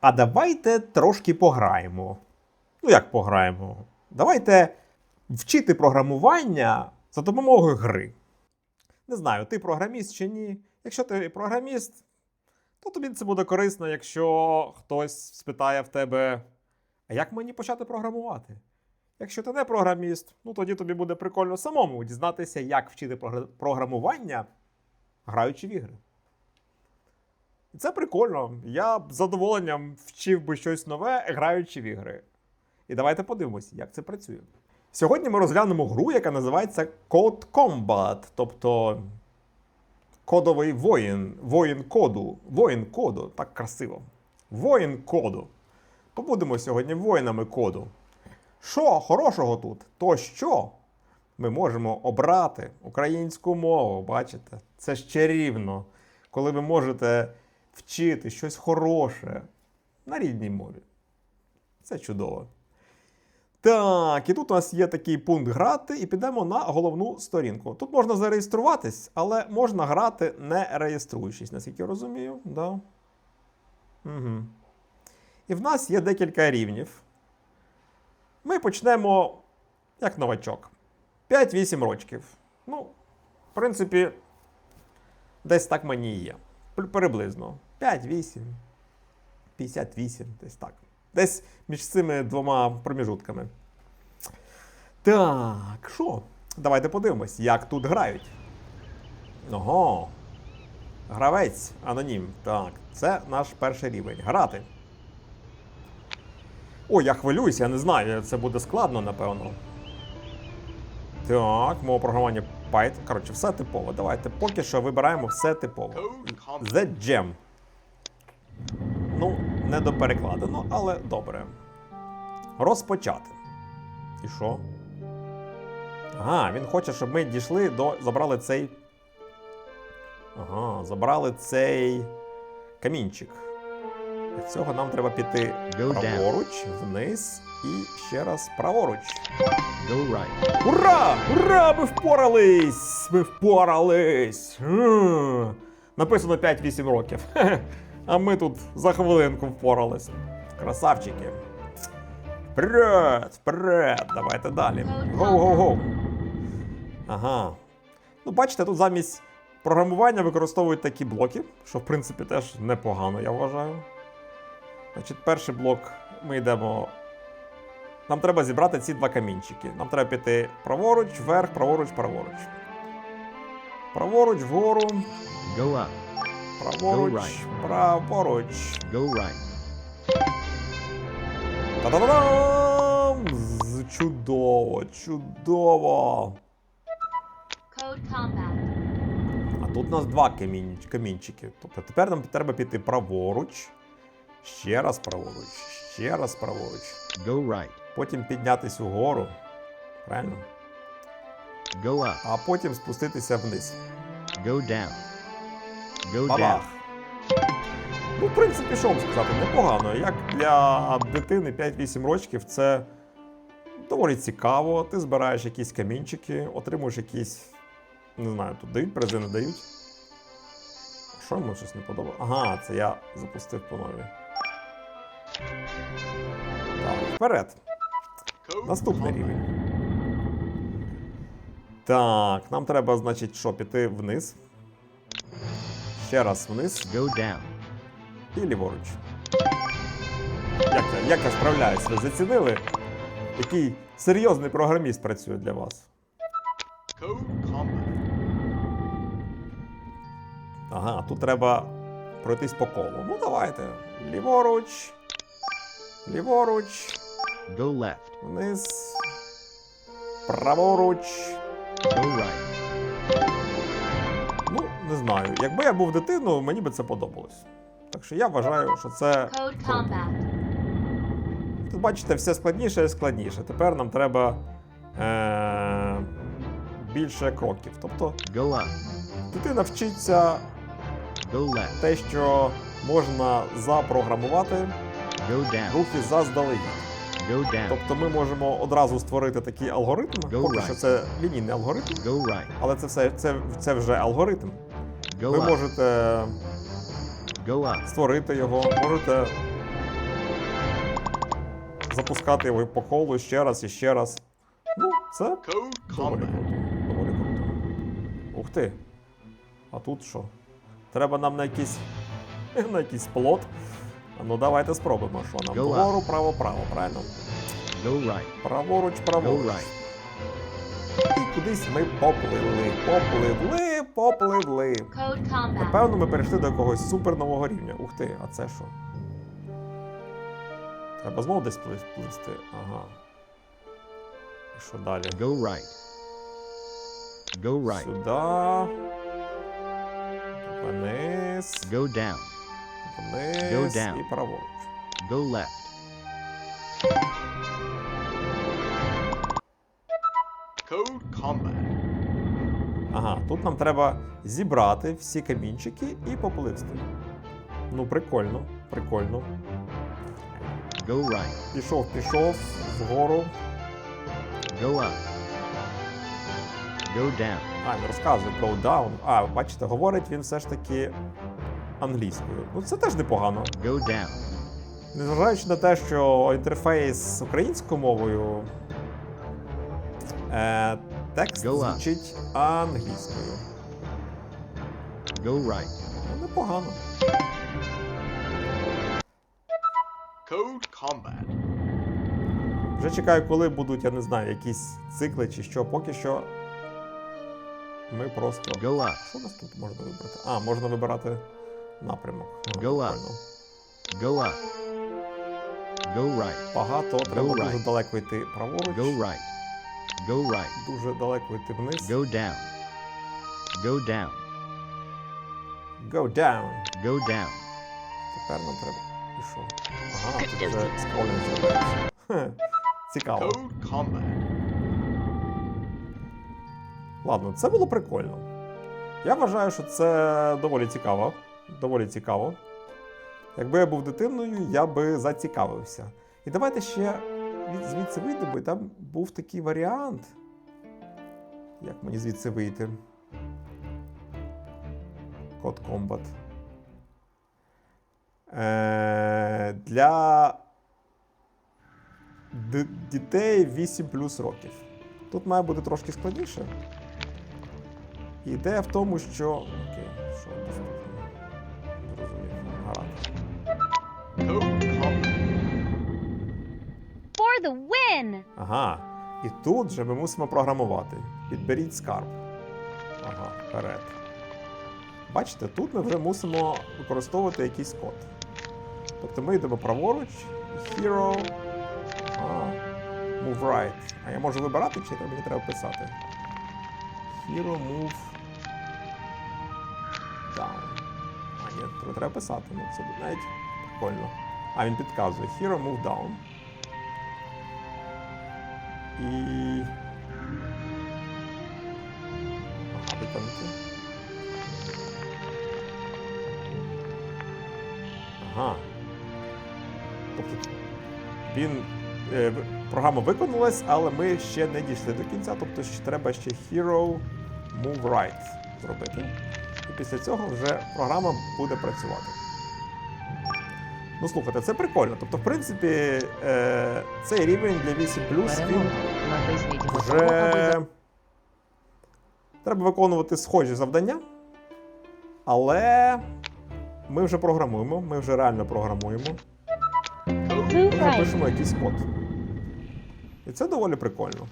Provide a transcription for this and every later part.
А давайте трошки пограємо. Ну, як пограємо? Давайте вчити програмування за допомогою гри. Не знаю, ти програміст чи ні. Якщо ти програміст, то тобі це буде корисно, якщо хтось спитає в тебе, а як мені почати програмувати? Якщо ти не програміст, ну тоді тобі буде прикольно самому дізнатися, як вчити програмування, граючи в ігри. І це прикольно. Я з задоволенням вчив би щось нове, граючи в ігри. І давайте подивимося, як це працює. Сьогодні ми розглянемо гру, яка називається Code Combat, тобто кодовий воїн, воїн коду, воїн коду, так красиво. Воїн коду. Побудемо сьогодні воїнами коду. Що хорошого тут? То що? Ми можемо обрати українську мову, бачите? Це ж чарівно, коли ви можете вчити щось хороше на рідній мові. Це чудово. Так, і тут у нас є такий пункт грати, і підемо на головну сторінку. Тут можна зареєструватись, але можна грати не реєструючись, наскільки я розумію. Да. Угу. І в нас є декілька рівнів. Ми почнемо як новачок. 5-8 рочків. Ну, в принципі, десь так мені і є. Пр- Приблизно. 5-8, 58, десь так. Десь між цими двома проміжутками. Так, що? Давайте подивимось, як тут грають. Ого. Гравець, анонім. Так, це наш перший рівень. Грати. Ой, я хвилююся, я не знаю, це буде складно, напевно. Так, мова програмування Python. Коротше, все типово. Давайте поки що вибираємо все типово. The Gem. Ну, не доперекладено, але добре. Розпочати. І що? Ага, він хоче, щоб ми дійшли до. Забрали цей. Ага, забрали цей камінчик. Для цього нам треба піти праворуч, вниз і ще раз праворуч. Go right. Ура! Ура! Ми впорались! Ми впорались! Написано 5-8 років. А ми тут за хвилинку впорались. Красавчики. Вперед! Вперед! Давайте далі. Гоу-гоу-гоу. Ага. Ну, бачите, тут замість програмування використовують такі блоки, що в принципі теж непогано, я вважаю. Значить, перший блок ми йдемо нам треба зібрати ці два камінчики. Нам треба піти праворуч, вверх, праворуч, праворуч. Праворуч, вгору, Go up. праворуч, Go right. праворуч. Go right. Та-да-да-дам! Чудово, чудово. Code Combat. А тут у нас два камінь, камінчики. Тобто тепер нам треба піти праворуч, ще раз праворуч, ще раз праворуч. Go right. Потім піднятися вгору. Правильно? Go up. А потім спуститися вниз. Go down. Go down. Ну, в принципі, що вам сказати, непогано. Як для дитини 5-8 років це доволі цікаво. Ти збираєш якісь камінчики, отримуєш якісь. Не знаю, тут дають призи, не дають. Що йому щось не подобається? Ага, це я запустив по новій. Так, вперед. Наступний рівень. Так, нам треба, значить, що, піти вниз. Ще раз вниз Go down. і ліворуч. Як я, як я справляюсь? Ви зацінили? Який серйозний програміст працює для вас? Ага, тут треба пройтись по колу. Ну, давайте. Ліворуч. Ліворуч. Go left. Вниз. Праворуч. Go right. Ну, не знаю. Якби я був дитиною, мені би це подобалось. Так що я вважаю, що це. Тут бачите, все складніше і складніше. Тепер нам треба е- більше кроків. Тобто Go up. дитина вчиться Go left. те, що можна запрограмувати Go down. рухи заздалегідь. Тобто ми можемо одразу створити такий алгоритм. Go Поки right. що це лінійний алгоритм, Go right. але це все це, це вже алгоритм. Go Ви up. можете Go up. створити його, можете запускати його по колу ще раз і ще раз. Ну, це доволі круто. Доволі круто. Ух ти. А тут що? Треба нам на якийсь. на якийсь плот. Ну давайте спробуємо, що нам. Вгору, право, право, правильно? Go right. Праворуч, Go right. І кудись ми попливли. Попливли, попливли. Code Combat. Напевно, ми перейшли до якогось супер нового рівня. Ух ти, а це що? Треба знову десь пли- пливсти. Ага. І що далі? Go right. Go right. Сюди. Вниз. Go down. Вниз. Go down. І праворуч. Go left. Code Combat. Ага, тут нам треба зібрати всі камінчики і попливсти. Ну, прикольно, прикольно. Go right. Пішов, пішов вгору. Go up. Go down. А, він розказує go down. А, бачите, говорить він все ж таки англійською. Ну, це теж непогано. Go down. Незважаючи на те, що інтерфейс з українською мовою, е, текст звучить англійською. Go right. Ну, непогано. Code Combat. Вже чекаю, коли будуть, я не знаю, якісь цикли чи що. Поки що ми просто. Go up. Що у нас тут можна вибрати? А, можна вибирати напрямок. Ага, Go Go right. Багато, треба Go дуже далеко йти праворуч, Go right. Go right. дуже далеко йти вниз. Go down. Go down. Go down. Go down. Тепер нам треба. Що? Ага, тут вже скролінг. Хе, Цікаво. Code Combat. Ладно, це було прикольно. Я вважаю, що це доволі цікаво. Доволі цікаво. Якби я був дитиною, я би зацікавився. І давайте ще звідси вийдемо, і там був такий варіант. Як мені звідси вийти? Код Combat. Е, для дітей 8 плюс років. Тут має бути трошки складніше. Ідея в тому, що. Окей, що доступно. Гаразд. For the win! Ага. І тут же ми мусимо програмувати. Підберіть скарб. Ага, вперед. Бачите, тут ми вже мусимо використовувати якийсь код. Тобто ми йдемо праворуч, hero. Ага. Move right. А я можу вибирати, чи мені треба писати? Hero move down. Треба- треба писати. Ну, це буде навіть прикольно. А він підказує. Hero move down. І. Ага. Ага. Тобто він. Е, програма виконалась, але ми ще не дійшли до кінця. Тобто ще треба ще Hero Move Right зробити. І після цього вже програма буде працювати. Ну, слухайте, це прикольно. Тобто, в принципі, е, цей рівень для 8 він вже треба виконувати схожі завдання, але ми вже програмуємо, ми вже реально програмуємо. Ми Move вже right. пишемо якийсь код. І це доволі прикольно.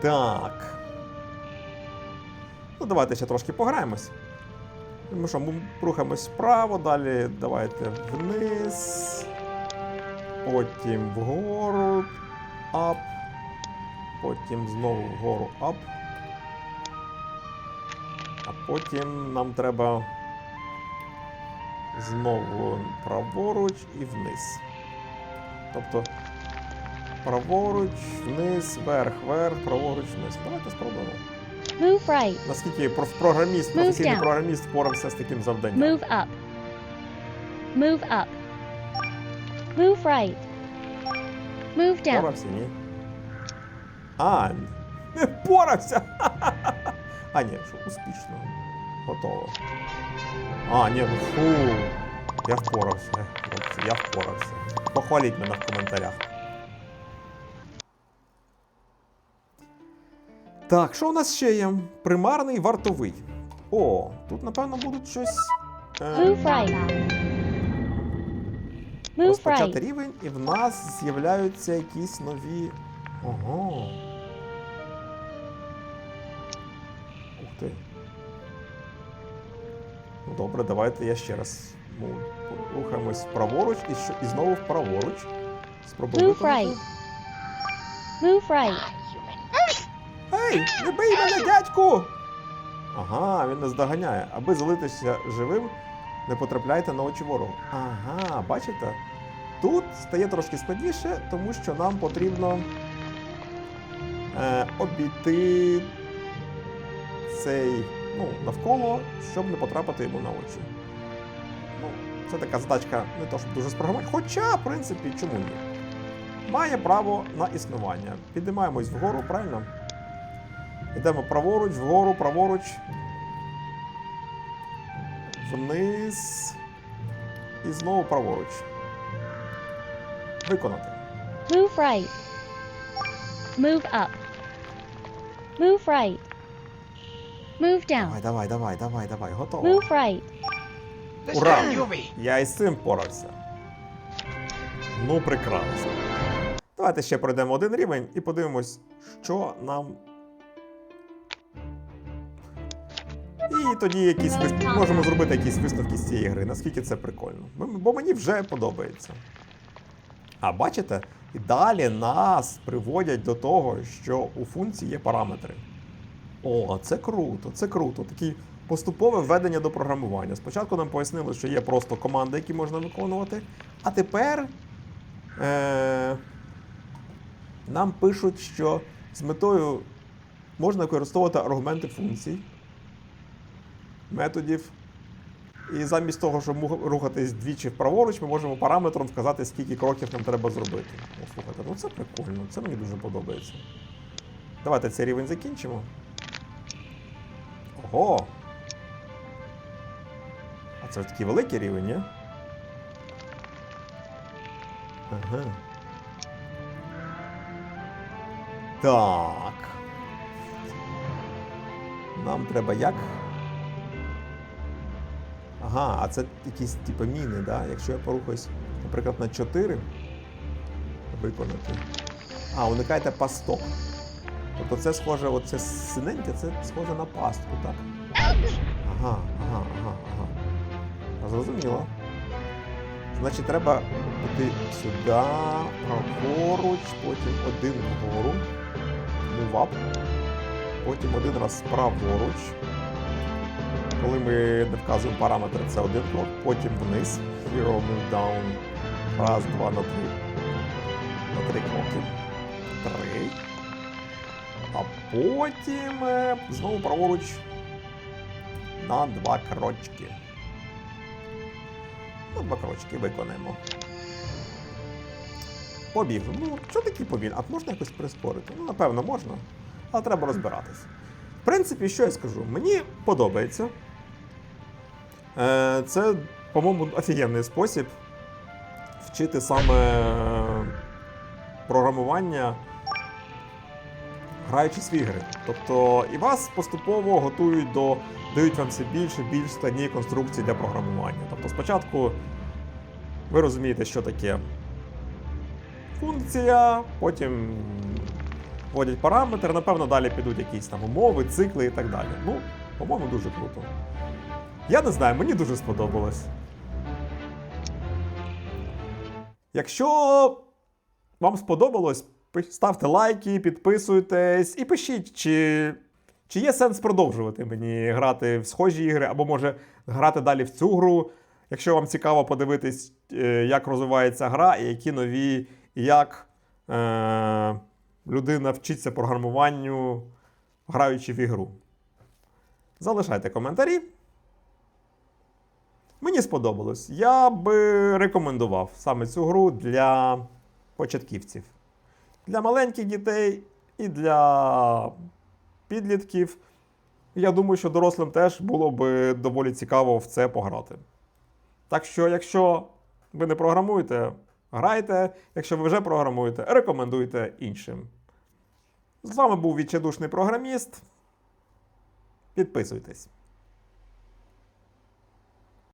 Так. Ну, давайте ще трошки пограємось. Ми що, ми рухаємось вправо, далі давайте вниз. Потім вгору. Ап. Потім знову вгору ап. А потім нам треба знову праворуч і вниз. Тобто праворуч, вниз, вверх, вверх, праворуч, вниз. Давайте спробуємо. Move right. Наскільки програміст, професійний down. програміст впорався з таким завданням. Move up. Move up. Move right. Move down. Впорався, ні. А, не впорався! А, ні, що успішно. Готово. А, ні, ну фу. Я впорався, я впорався. Похваліть мене в коментарях. Так, що у нас ще є? Примарний вартовий. О, тут, напевно, будуть щось. Е, Move right. Move розпочати рівень, і в нас з'являються якісь нові. Ого. Ух ти. Ну добре, давайте я ще раз ну, рухаємось праворуч і, що, і знову вправоруч. Спробуємо Move right. Move right. Ей, не бий мене, дядьку! Ага, він нас доганяє. Аби залитися живим, не потрапляйте на очі ворогу. Ага, бачите? Тут стає трошки складніше, тому що нам потрібно е, обійти цей ну, навколо, щоб не потрапити йому на очі. Ну, це така задачка не то, щоб дуже спрограмована, хоча, в принципі, чому ні? Має право на існування. Піднімаємось вгору, правильно? Йдемо праворуч, вгору, праворуч. Вниз. І знову праворуч. Виконати. Move right. Move up. Move right. Move down. Давай, давай, давай, давай, давай. Готово. Move right. Ура! Я із цим порався. Ну, прекрасно. Давайте ще пройдемо один рівень і подивимось, що нам. І тоді якісь вис... можемо зробити якісь висновки з цієї гри, наскільки це прикольно. Бо- Бо мені вже подобається. А бачите, і далі нас приводять до того, що у функції є параметри. О, це круто, це круто. Такі поступове введення до програмування. Спочатку нам пояснили, що є просто команди, які можна виконувати. А тепер е- нам пишуть, що з метою можна використовувати аргументи функцій, методів. І замість того, щоб рухатись двічі праворуч, ми можемо параметром вказати, скільки кроків нам треба зробити. Ну, слухайте, ну це прикольно, це мені дуже подобається. Давайте цей рівень закінчимо. Ого! А це ж такий великий рівень, ні? Ага. Так. Нам треба як? Ага, а це якісь типу міни, да? Якщо я порухаюсь, наприклад, на 4 виконати. А, уникайте пасток. Тобто це схоже, оце синеньке, це схоже на пастку, так? Ага, ага, ага, ага. Зрозуміло. Значить, треба піти сюди, праворуч, потім один вгору, move up, потім один раз праворуч. Коли ми не вказуємо параметри, це один крок, потім вниз. Zero, move down. Раз, два, на три. На три кроки. Три. А потім е, знову праворуч на два крочки. На два крочки виконаємо. Побіг. Ну, що таке побіг? А можна якось прискорити? Ну, напевно, можна, але треба розбиратись. В принципі, що я скажу? Мені подобається. Е, Це, по-моєму, офігенний спосіб вчити саме програмування граючись в ігри. Тобто і вас поступово готують до дають вам все більше і більш складні конструкції для програмування. Тобто спочатку ви розумієте, що таке функція, потім вводять параметри, напевно, далі підуть якісь там умови, цикли і так далі. Ну, по-моєму, дуже круто. Я не знаю, мені дуже сподобалось. Якщо вам сподобалось, ставте лайки, підписуйтесь і пишіть, чи, чи є сенс продовжувати мені грати в схожі ігри, або може грати далі в цю гру. Якщо вам цікаво подивитись, е, як розвивається гра, і які нові, як е, людина вчиться програмуванню, граючи в ігру. Залишайте коментарі. Мені сподобалось. Я би рекомендував саме цю гру для початківців. Для маленьких дітей і для підлітків. Я думаю, що дорослим теж було би доволі цікаво в це пограти. Так що, якщо ви не програмуєте, грайте. Якщо ви вже програмуєте, рекомендуйте іншим. З вами був відчайдушний програміст. Підписуйтесь.